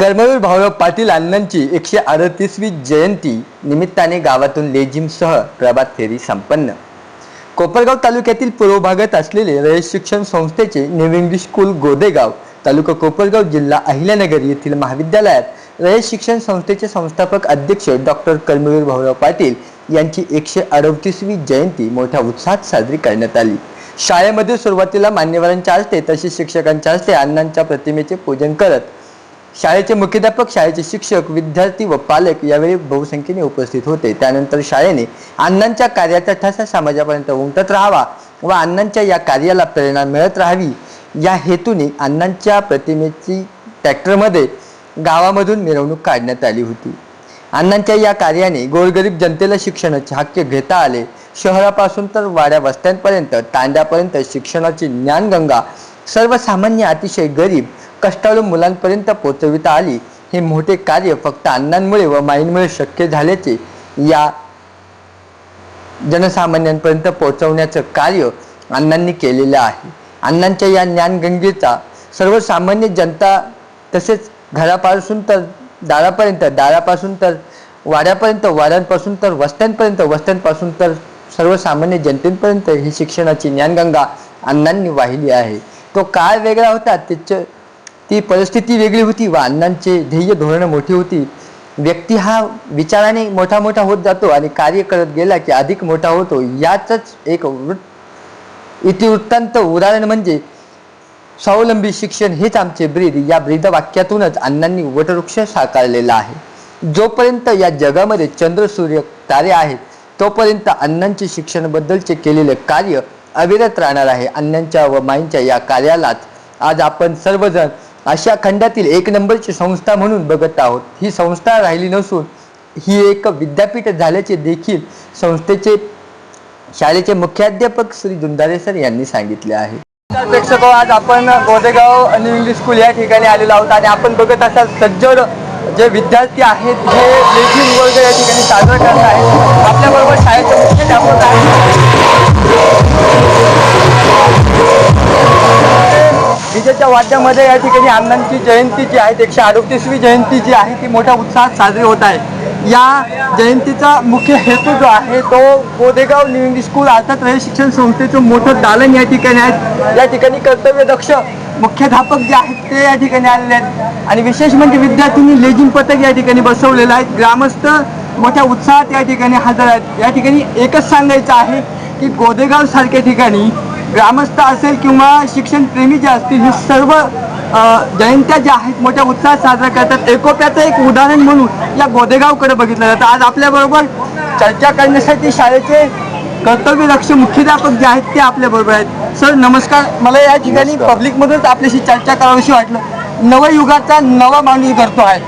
कर्मवीर भाऊराव पाटील अण्णांची एकशे अडतीसवी जयंती निमित्ताने गावातून लेझिमसह प्रभात फेरी संपन्न. कोपरगाव तालुक्यातील पूर्व भागात असलेले रयत शिक्षण संस्थेचे new English school Godegaon taluka Kopargaon जिल्हा अहिल्यानगर येथील महाविद्यालयात रयत शिक्षण संस्थेचे संस्थापक अध्यक्ष डॉक्टर कर्मवीर भाऊराव पाटील यांची एकशे अडतीसवी जयंती मोठ्या उत्साहात साजरी करण्यात आली. शाळेमध्ये सुरुवातीला मान्यवरांच्या हस्ते तसेच शिक्षकांच्या हस्ते अण्णांच्या प्रतिमेचे पूजन करत शाळेचे मुख्याध्यापक शाळेचे शिक्षक विद्यार्थी व पालक यावेळी बहुसंख्येने उपस्थित होते. त्यानंतर शाळेने अण्णांच्या कार्याचा ठसा समाजापर्यंत उमटत राहावा व अण्णांच्या या कार्याला प्रेरणा मिळत राहावी. या हेतूने अण्णांच्या प्रतिमेची ट्रॅक्टरमध्ये गावामधून मिरवणूक काढण्यात आली होती. अण्णांच्या या कार्याने गोरगरीब जनतेला शिक्षणाचे हक्क घेता आले. शहरापासून तर वाड्या वस्त्यांपर्यंत तांड्यापर्यंत शिक्षणाची ज्ञानगंगा सर्वसामान्य अतिशय गरीब कष्टाळू मुलांपर्यंत पोचविता आली. हे मोठे कार्य फक्त अण्णांमुळे व माईंमुळे शक्य झाल्याचे या जनसामान्यांपर्यंत पोहोचवण्याचं कार्य अण्णांनी केलेलं आहे. अण्णांच्या या ज्ञानगंगेचा सर्वसामान्य जनता तसेच घरापासून तर दारापर्यंत दारापासून तर वाड्यापर्यंत वाड्यांपासून तर वस्त्यांपर्यंत वस्त्यांपासून तर सर्वसामान्य जनतेपर्यंत ही शिक्षणाची ज्ञानगंगा अण्णांनी वाहिली आहे. तो काळ वेगळा होता त्याचं ती परिस्थिती वेगळी होती व अण्णांचे ध्येय धोरणं मोठी होती. व्यक्ती हा विचाराने मोठा मोठा होत जातो आणि कार्य करत गेला की अधिक मोठा होतो. याच एक वृत्त इतिवृत्तांत उदाहरण म्हणजे स्वावलंबी शिक्षण हेच आमचे ब्रीद. या ब्रीद वाक्यातूनच अण्णांनी वटवृक्ष साकारलेला आहे. जोपर्यंत या जगामध्ये चंद्र सूर्य तारे आहेत तोपर्यंत अण्णांचे शिक्षणाबद्दलचे केलेले कार्य अविरत राहणार आहे. अण्णांच्या व माईंच्या या कार्यालाच आज आपण सर्वजण अशा खंडातील एक नंबरची संस्था म्हणून बघत आहोत. ही संस्था राहिली नसून ही एक विद्यापीठ झाल्याचे देखील संस्थेचे शाळेचे मुख्याध्यापक श्री दुंदारे सर यांनी सांगितले आहे. प्रेक्षक हो, आज आपण गोदेगाव न्यू इंग्लिश स्कूल या ठिकाणी आलेलो आहोत आणि आपण बघत असाल सज्जड जे विद्यार्थी आहेत जे लेखी वर्ग या ठिकाणी साजरा करत आहेत. आपल्याबरोबर शाळेचे मुख्याध्यापक आहेत. विजेच्या वाद्यामध्ये या ठिकाणी अण्णांची जयंती जी आहे एकशे अडतीसवी जयंती जी आहे ती मोठ्या उत्साहात साजरी होत आहे. या जयंतीचा मुख्य हेतू जो आहे तो गोदेगाव न्यू इंग्लिश स्कूल अर्थात रयत शिक्षण संस्थेचं मोठं दालन या ठिकाणी आहे. या ठिकाणी कर्तव्यदक्ष मुख्याध्यापक जे आहेत ते या ठिकाणी आलेले आहेत. आणि विशेष म्हणजे विद्यार्थ्यांनी लेझिम पथक या ठिकाणी बसवलेलं आहे. ग्रामस्थ मोठ्या उत्साहात या ठिकाणी हजर आहेत. या ठिकाणी एकच सांगायचं आहे की गोदेगाव सारख्या ठिकाणी ग्रामस्थ असेल किंवा शिक्षण प्रेमी जे असतील हे सर्व जयंत्या ज्या आहेत मोठ्या उत्साहात साजरा करतात. एकोप्याचं एक उदाहरण म्हणून या गोदेगावकडे बघितलं जातं. आज आपल्याबरोबर चर्चा करण्यासाठी शाळेचे कर्तव्यदक्ष मुख्याध्यापक जे आहेत ते आपल्याबरोबर आहेत. सर नमस्कार. मला या ठिकाणी. पब्लिकमधूनच आपल्याशी चर्चा करावीशी वाटलं. नवयुगाचा नवा माणूस घडतो आहे.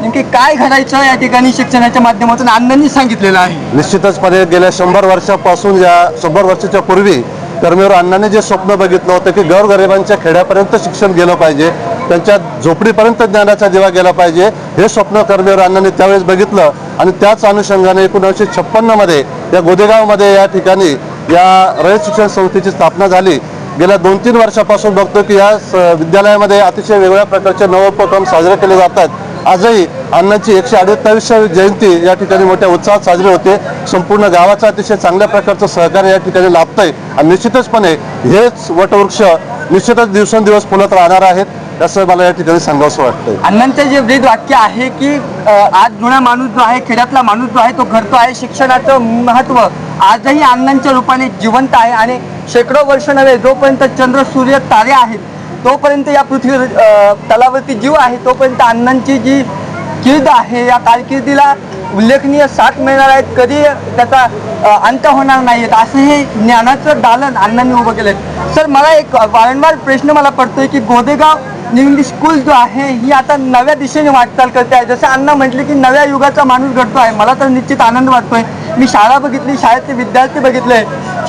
नेमकी काय घडायचं या ठिकाणी शिक्षणाच्या माध्यमातून? अण्णांनी सांगितलेलं आहे. निश्चितचपणे गेल्या शंभर वर्षापासून या शंभर वर्षाच्या पूर्वी कर्मीवर अण्णांनी जे स्वप्न बघितलं होतं की गौरगरिबांच्या खेड्यापर्यंत शिक्षण गेलं पाहिजे त्यांच्या झोपडीपर्यंत ज्ञानाचा दिवा गेला पाहिजे हे स्वप्न कर्मीवर अण्णाने त्यावेळेस बघितलं. आणि त्याच अनुषंगाने एकोणीसशे छप्पन्नमध्ये या गोदेगावमध्ये या ठिकाणी या रयत शिक्षण संस्थेची स्थापना झाली. गेल्या दोन तीन वर्षापासून बघतो की या स- विद्यालयामध्ये अतिशय वेगवेगळ्या प्रकारचे नवोपक्रम साजरे केले जातात. आजही अण्णांची एकशे अडतावीसवी जयंती या ठिकाणी मोठ्या उत्साहात साजरी होते. संपूर्ण गावाचा अतिशय चांगल्या प्रकारचं सहकार्य या ठिकाणी लाभतंय. आणि निश्चितचपणे हेच वटवृक्ष निश्चितच दिवसेंदिवस फुलत राहणार आहेत असं मला या ठिकाणी सांगावंसं वाटतंय. अण्णांचं जे ब्रीद वाक्य आहे की आज जुना माणूस जो आहे खेड्यातला माणूस जो आहे तो घडतो आहे शिक्षणाचं महत्त्व आजही अण्णांच्या रूपाने जिवंत आहे. आणि शेकडो वर्ष नव्हे जोपर्यंत चंद्र सूर्य तारे आहेत तोपर्यंत या पृथ्वी तलावरती जीव आहे तोपर्यंत अण्णांची जी कीर्द आहे या कारकिर्दीला उल्लेखनीय साथ मिळणार आहेत. कधी त्याचा अंत होणार नाही असं हे ज्ञानाचं दालन अण्णांनी उभं केलं सर मला एक वारंवार प्रश्न मला पडतोय की गोदेगाव न्यू इंग्लिश स्कूल जो आहे ही आता नव्या दिशेने वाटचाल करते आहे. जसं अण्णा म्हटले की नव्या युगाचा माणूस घडतो आहे. मला तर निश्चित आनंद वाटतोय. मी शाळा बघितली शाळेतले विद्यार्थी बघितले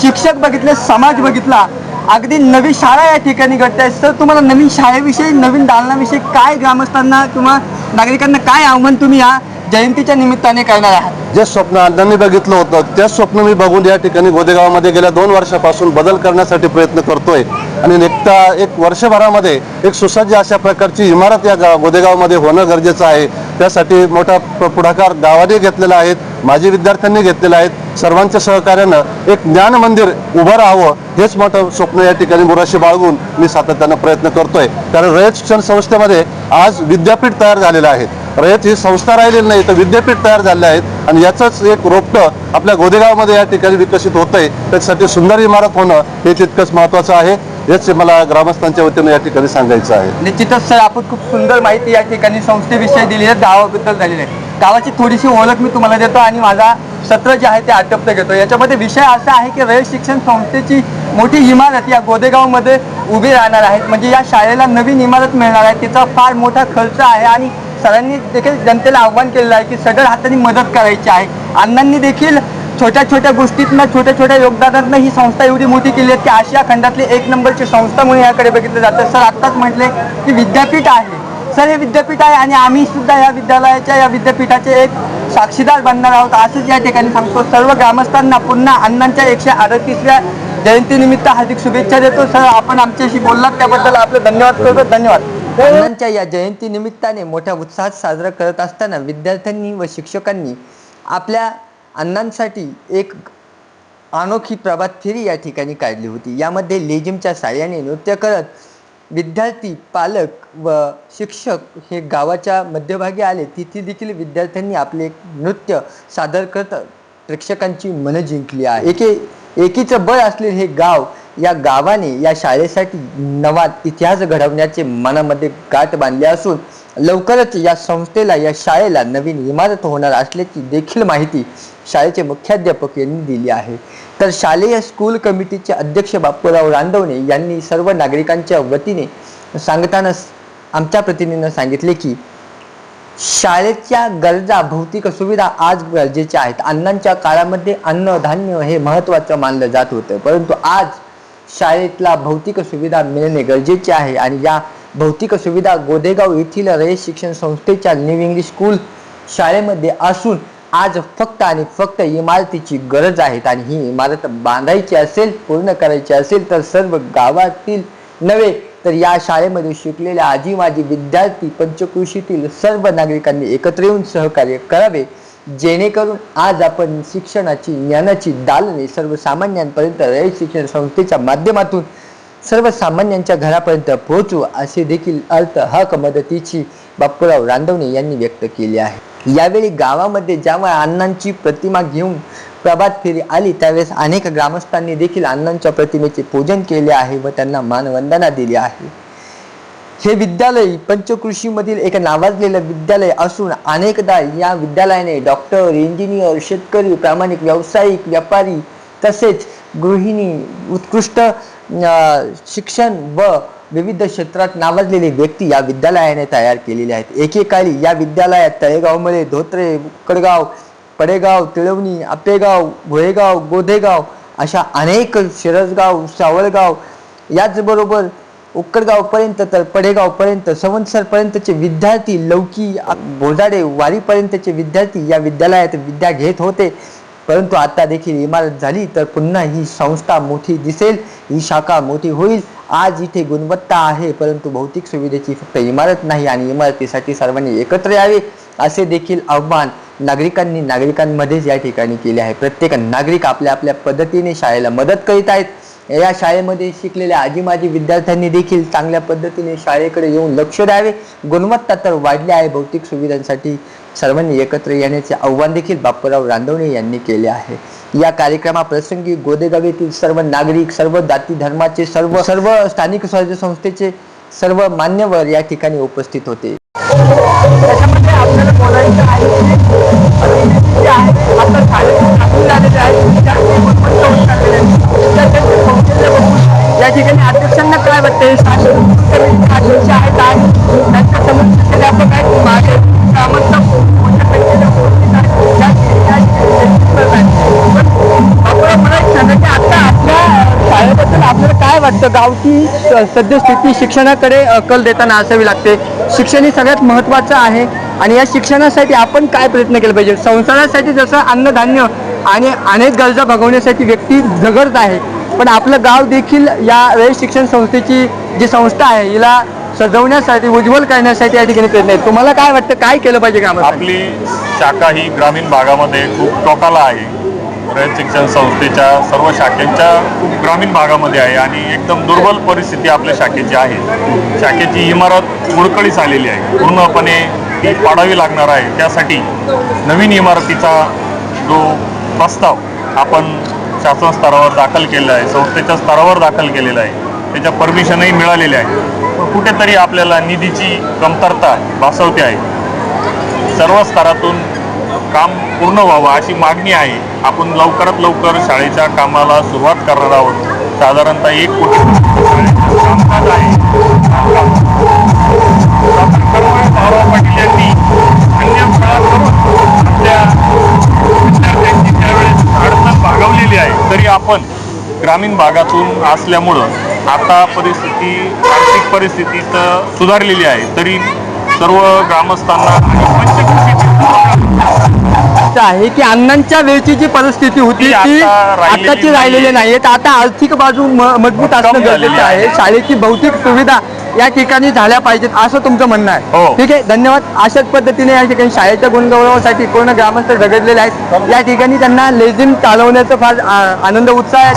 शिक्षक बघितले समाज बघितला. अगदी नवी शाळा या ठिकाणी घडत आहे सर तुम्हाला नवीन शाळेविषयी नवीन दालनाविषयी काय ग्रामस्थांना किंवा नागरिकांना काय आव्हान तुम्ही या जयंतीच्या निमित्ताने करणार आहात? जे स्वप्न अण्णांनी बघितलं होतं तेच स्वप्न मी बघून या ठिकाणी गोदेगावामध्ये गेल्या दोन वर्षापासून बदल करण्यासाठी प्रयत्न करतोय. आणि निघता एक वर्षभरामध्ये एक सुसज्ज अशा प्रकारची इमारत या गा गोदेगावमध्ये होणं गरजेचं आहे. त्यासाठी मोठा प- पुढाकार गावाने घेतलेला आहे माजी विद्यार्थ्यांनी घेतलेला आहे. सर्वांच्या सहकार्यानं एक ज्ञान मंदिर उभं राहावं हेच मोठं स्वप्न या ठिकाणी मुराशी बाळगून मी सातत्यानं प्रयत्न करतोय. कारण रयत शिक्षण संस्थेमध्ये आज विद्यापीठ तयार झालेलं आहे. रयत ही संस्था राहिलेली नाही तर विद्यापीठ तयार झाले आहेत आणि याचंच एक रोपटं आपल्या गोदेगावमध्ये या ठिकाणी विकसित होतंय. त्यासाठी सुंदर इमारत होणं हे तितकंच महत्वाचं आहे. हेच मला ग्रामस्थांच्या वतीनं या ठिकाणी सांगायचं आहे. निश्चितच सर आपण खूप सुंदर माहिती या ठिकाणी संस्थेविषयी दिली आहे. गावाबद्दल झालेली आहे. गावाची थोडीशी ओळख मी तुम्हाला देतो आणि माझा सत्र जे आहे ते आटप्त घेतो. याच्यामध्ये विषय असा आहे की रयत शिक्षण संस्थेची मोठी इमारत या गोदेगावमध्ये उभी राहणार आहेत. म्हणजे या शाळेला नवीन इमारत मिळणार आहे. तिचा फार मोठा खर्च आहे आणि सरांनी देखील जनतेला आव्हान केलेलं आहे की सगळ्या हाताने मदत करायची आहे. अण्णांनी देखील छोट्या छोट्या गोष्टीतनं छोट्या छोट्या योगदानातनं ही संस्था एवढी मोठी केली आहे की आशिया खंडातली एक नंबरची संस्था म्हणून याकडे बघितलं जातं. सर आत्ताच म्हटले की विद्यापीठ आहे. सर हे विद्यापीठ आहे आणि आम्ही सुद्धा या विद्यालयाच्या या विद्यापीठाचे एक साक्षीदार बनणार आहोत. असंच या ठिकाणी सांगतो. सर्व ग्रामस्थांना पुन्हा अण्णांच्या एकशे अडतीसव्या जयंतीनिमित्त हार्दिक शुभेच्छा देतो. सर आपण आमच्याशी बोललात त्याबद्दल आपलं धन्यवाद करतो. धन्यवाद. अण्णांच्या या जयंती निमित्ताने मोठ्या उत्साहात साजरा करत असताना विद्यार्थ्यांनी व शिक्षकांनी आपल्या अण्णांसाठी एक अनोखी प्रभात फेरी या ठिकाणी काढली होती. यामध्ये लेझिमच्या साह्याने नृत्य करत विद्यार्थी पालक व शिक्षक हे गावाच्या मध्यभागी आले. तिथे देखील विद्यार्थ्यांनी आपले एक नृत्य सादर करत प्रेक्षकांची मनं जिंकली आहे एके एकीचं बळ असलेले हे गाव या गावाने या शाळेसाठी नवा इतिहास घडवण्याचे मनामध्ये गाठ बांधले असून लवकरच या संस्थेला या शाळेला नवीन इमारत होणार असल्याची देखील माहिती शाळेचे मुख्याध्यापक यांनी दिली आहे. तर शालेय स्कूल कमिटीचे अध्यक्ष बापूराव रांदवणे यांनी सर्व नागरिकांच्या वतीने सांगताना आमच्या प्रतिनिधीनं सांगितले की शाळेच्या गरजा भौतिक सुविधा आज गरजेच्या आहेत. अण्णांच्या काळामध्ये अन्न धान्य हे महत्त्वाचं मानलं जात होतं. परंतु आज शाळेतला भौतिक सुविधा मिळणे गरजेचे आहे आणि या भौतिक सुविधा गोदेगाव येथील रयत शिक्षण संस्थेच्या न्यू इंग्लिश स्कूल शाळेमध्ये असून आज फक्त आणि फक्त इमारतीची गरज आहे. आणि ही इमारत बांधायची असेल पूर्ण करायची असेल तर सर्व गावातील नव्हे तर या शाळेमध्ये शिकलेल्या आजी माजी विद्यार्थी पंचकृषीतील सर्व नागरिकांनी एकत्र येऊन सहकार्य करावे. जेणेकरून आज आपण शिक्षणाची ज्ञानाची दालने सर्वसामान्यांपर्यंत रयत शिक्षण संस्थेच्या माध्यमातून सर्वसामान्यांच्या घरापर्यंत पोहोचू असे देखील अर्थ हक मदतीची बापूराव रांदवणे यांनी व्यक्त केली आहे. यावेळी गावामध्ये ज्यामुळे अण्णांची प्रतिमा घेऊन प्रभात फेरी आली त्यावेळेस अनेक ग्रामस्थांनी देखील अण्णांच्या प्रतिमेचे पूजन केले आहे व त्यांना मानवंदना दिली आहे. हे विद्यालय पंचकृषीमधील एक नावाजलेलं विद्यालय असून अनेकदा या विद्यालयाने डॉक्टर इंजिनियर शेतकरी प्रामाणिक व्यावसायिक व्यापारी तसेच गृहिणी उत्कृष्ट शिक्षण व विविध क्षेत्रात नावाजलेली व्यक्ती या विद्यालयाने तयार केलेले आहेत. एकेकाळी या विद्यालयात तळेगावमध्ये धोत्रे उकडगाव पडेगाव तिळवणी आपेगाव भोयेगाव गोधेगाव अशा अनेक शिरसगाव सावळगाव याचबरोबर उक्कडगावपर्यंत तर पडेगावपर्यंत सवंतसरपर्यंतचे विद्यार्थी लौकी भोजाडे वारीपर्यंतचे विद्यार्थी या विद्यालयात विद्या घेत होते. परंतु आता देखील इमारत झाली तर पुन्हा ही संस्था मोठी दिसेल ही शाखा मोठी होईल. आज इथे गुणवत्ता आहे परंतु भौतिक सुविधेची फक्त इमारत नाही आणि इमारतीसाठी सर्वांनी एकत्र यावे असे देखील आव्हान नागरिकांनी नागरिकांमध्येच या ठिकाणी केले आहे. प्रत्येक नागरिक आपल्या आपल्या पद्धतीने शाळेला मदत करीत आहेत. या शाळेमध्ये शिकलेल्या आजी माजी विद्यार्थ्यांनी देखील चांगल्या पद्धतीने शाळेकडे येऊन लक्ष द्यावे. गुणवत्ता तर वाढली आहे. भौतिक सुविधांसाठी सर्वांनी एकत्र येण्याचे आव्हान देखील बापूराव रांदवणे यांनी केले आहे. या कार्यक्रमाप्रसंगी गोदेगाव येथील सर्व नागरिक सर्व जाती धर्माचे सर्व सर्व स्थानिक स्वराज्य संस्थेचे सर्व मान्यवर या ठिकाणी उपस्थित होते. त्याच्यामध्ये आपल्याला बोलायचं आहे. गावची सद्यस्थिती शिक्षणाकडे कल देताना असावी लागते. शिक्षण हे सगळ्यात महत्त्वाचं आहे आणि या शिक्षणासाठी आपण काय प्रयत्न केले पाहिजे? संसारासाठी जसं अन्नधान्य आणि अनेक गरजा भागवण्यासाठी व्यक्ती झगडत आहे पण आपलं गाव देखील या रयत शिक्षण संस्थेची जी संस्था आहे हिला सजवण्यासाठी उज्ज्वल करण्यासाठी या ठिकाणी प्रयत्न आहे तुम्हाला काय वाटतं? काय केलं पाहिजे ग्रामस्थांनी आपली शाखा ही ग्रामीण भागामध्ये खूप टोकाला आहे. रयत शिक्षण संस्थेच्या सर्व शाखेंच्या ग्रामीण भागामध्ये आहे आणि एकदम दुर्बल परिस्थिती आपल्या शाखेची आहे. शाखेची इमारत मुडकळीस आलेली आहे. पूर्णपणे ती पाडावी लागणार आहे. त्यासाठी नवीन इमारतीचा जो प्रस्ताव आपण शासन स्तरावर दाखल केलेला आहे संस्थेच्या स्तरावर दाखल केलेला आहे त्याच्या परमिशनही मिळालेले आहे. कुठेतरी आपल्याला निधीची कमतरता भासवते आहे. सर्व स्तरातून काम पूर्ण व्हावं अशी मागणी आहे. आपण लवकरात लवकर शाळेच्या कामाला सुरुवात करणार आहोत. साधारणतः एक कोटी कामकाज आहे. भाऊराव पाटील यांनी अन्य करून आपल्या विद्यार्थ्यांची त्यावेळेस अडचण भागवलेली आहे. तरी आपण ग्रामीण भागातून असल्यामुळं आता परिस्थिती आर्थिक परिस्थिती तर सुधारलेली आहे. तरी सर्व ग्रामस्थांना आणि पंचकृषी असं आहे की अण्णांच्या वेळची जी परिस्थिती होती ती आताची राहिलेली नाहीये. आता आर्थिक बाजू मजबूत असणं गरजेचं आहे. शाळेची भौतिक सुविधा या ठिकाणी झाल्या पाहिजेत असं तुमचं म्हणणं आहे. हो. ठीक आहे? धन्यवाद. अशाच पद्धतीने या ठिकाणी शाळेच्या गुणगौरवासाठी पूर्ण ग्रामस्थ झगडलेले आहेत. या ठिकाणी त्यांना लेझिम चालवण्याचा फार आनंद उत्साह आहे.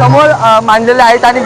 समोर मांडलेले आहेत आणि